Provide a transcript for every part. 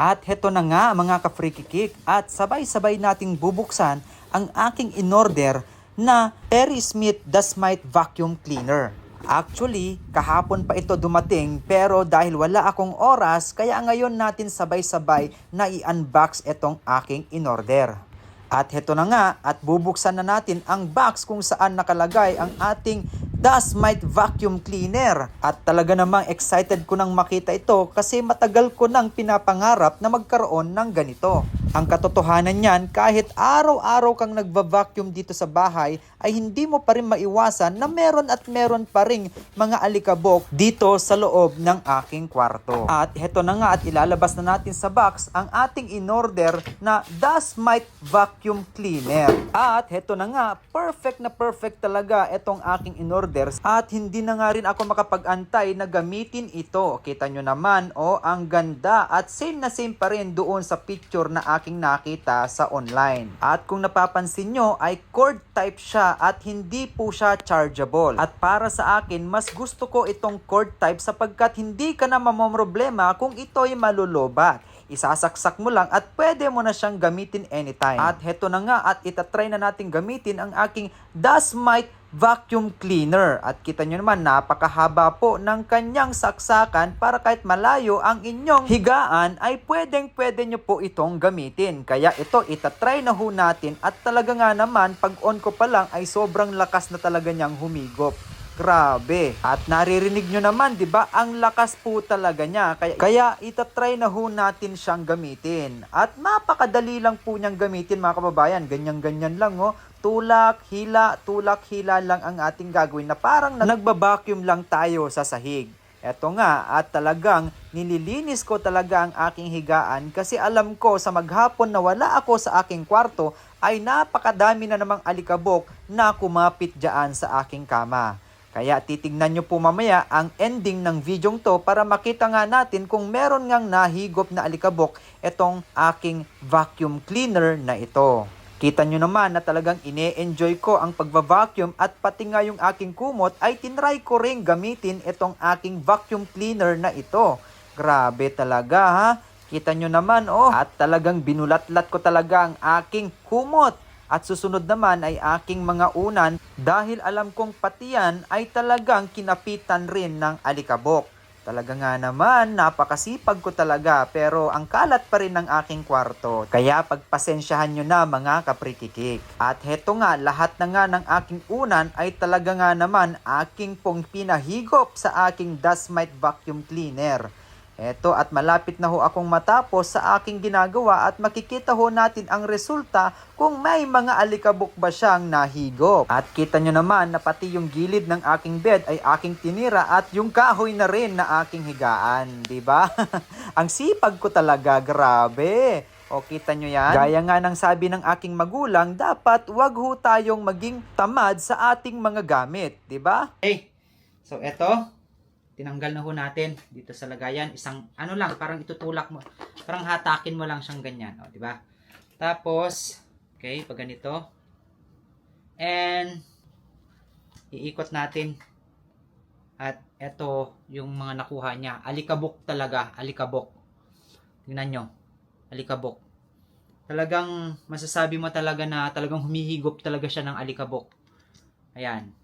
At heto na nga mga ka-freaky at sabay-sabay nating bubuksan ang aking in-order na Terry Smith Dasmite Vacuum Cleaner. Actually, kahapon pa ito dumating pero dahil wala akong oras kaya ngayon natin sabay-sabay na i-unbox itong aking in-order. At heto na nga at bubuksan na natin ang box kung saan nakalagay ang ating Dasmite Vacuum Cleaner. At talaga namang excited ko nang makita ito kasi matagal ko nang pinapangarap na magkaroon ng ganito. Ang katotohanan niyan, kahit araw-araw kang nagva-vacuum dito sa bahay, ay hindi mo pa rin maiwasan na meron at meron pa rin mga alikabok dito sa loob ng aking kwarto. At heto na nga at ilalabas na natin sa box ang ating in-order na Dasmite Vacuum Cleaner. At heto na nga, perfect na perfect talaga itong aking in-order at hindi na nga rin ako makapag-antay na gamitin ito. Kita nyo naman, oh, ang ganda at same na same pa rin doon sa picture na aking nakita sa online. At kung napapansin nyo ay cord type siya at hindi po siya chargeable. At para sa akin, mas gusto ko itong cord type sapagkat hindi ka na mamomroblema kung ito ay malulobat. Isasaksak mo lang at pwede mo na siyang gamitin anytime. At heto na nga at itatry na natin gamitin ang aking Dasmite vacuum cleaner. At kita nyo naman, napakahaba po ng kanyang saksakan para kahit malayo ang inyong higaan ay pwedeng pwede nyo po itong gamitin. Kaya ito, itatry na ho natin at talaga nga naman, pag on ko pa lang ay sobrang lakas na talaga niyang humigop. Grabe. At naririnig nyo naman, di ba? Ang lakas po talaga niya. Kaya, kaya itatry na ho natin siyang gamitin. At napakadali lang po niyang gamitin mga kababayan. Ganyan-ganyan lang oh. Tulak, hila, tulak, hila lang ang ating gagawin na parang nagbabacuum lang tayo sa sahig. Eto nga, at talagang nililinis ko talaga ang aking higaan kasi alam ko sa maghapon na wala ako sa aking kwarto ay napakadami na namang alikabok na kumapit dyan sa aking kama. Kaya titignan nyo po mamaya ang ending ng video to para makita nga natin kung meron ngang nahigop na alikabok itong aking vacuum cleaner na ito. Kita nyo naman na talagang ine-enjoy ko ang pagva-vacuum at pati nga yung aking kumot ay tinry ko ring gamitin itong aking vacuum cleaner na ito. Grabe talaga ha. Kita nyo naman oh. At talagang binulatlat ko talaga ang aking kumot. At susunod naman ay aking mga unan dahil alam kong pati yan ay talagang kinapitan rin ng alikabok. Talaga nga naman, napakasipag ko talaga pero ang kalat pa rin ng aking kwarto. Kaya pagpasensyahan nyo na mga kaprikikik. At heto nga, lahat na nga ng aking unan ay talaga nga naman aking pong pinahigop sa aking Dasmite Vacuum Cleaner. Eto at malapit na ho akong matapos sa aking ginagawa at makikita ho natin ang resulta kung may mga alikabok ba siyang nahigop. At kita nyo naman na pati yung gilid ng aking bed ay aking tinira at yung kahoy na rin na aking higaan. ba? ang sipag ko talaga, grabe. O kita nyo yan? Gaya nga ng sabi ng aking magulang, dapat wag ho tayong maging tamad sa ating mga gamit. ba? Hey, so eto, tinanggal na ho natin dito sa lagayan. Isang, ano lang, parang itutulak mo. Parang hatakin mo lang siyang ganyan. O, di ba? Tapos, okay, pag ganito. And, iikot natin. At eto, yung mga nakuha niya. Alikabok talaga. Alikabok. Tingnan nyo. Alikabok. Talagang, masasabi mo talaga na talagang humihigop talaga siya ng alikabok. Ayan.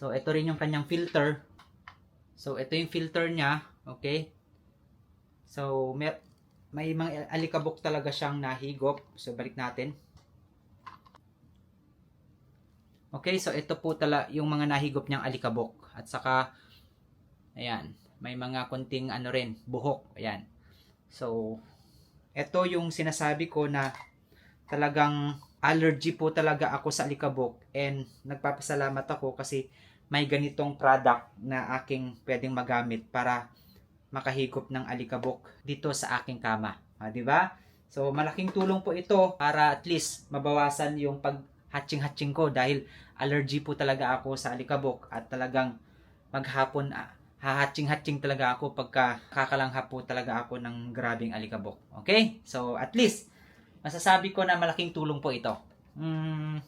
So, ito rin yung kanyang filter. So, ito yung filter niya. Okay? So, may, may mga alikabok talaga siyang nahigop. So, balik natin. Okay, so ito po tala yung mga nahigop niyang alikabok. At saka, ayan, may mga konting ano rin, buhok. Ayan. So, ito yung sinasabi ko na talagang allergy po talaga ako sa alikabok and nagpapasalamat ako kasi may ganitong product na aking pwedeng magamit para makahigop ng alikabok dito sa aking kama. Ah, di ba? So, malaking tulong po ito para at least mabawasan yung pag-hatching-hatching ko dahil allergy po talaga ako sa alikabok at talagang maghapon ah, hahatching-hatching talaga ako pagka kakalanghap po talaga ako ng grabing alikabok. Okay? So, at least, masasabi ko na malaking tulong po ito. Mm,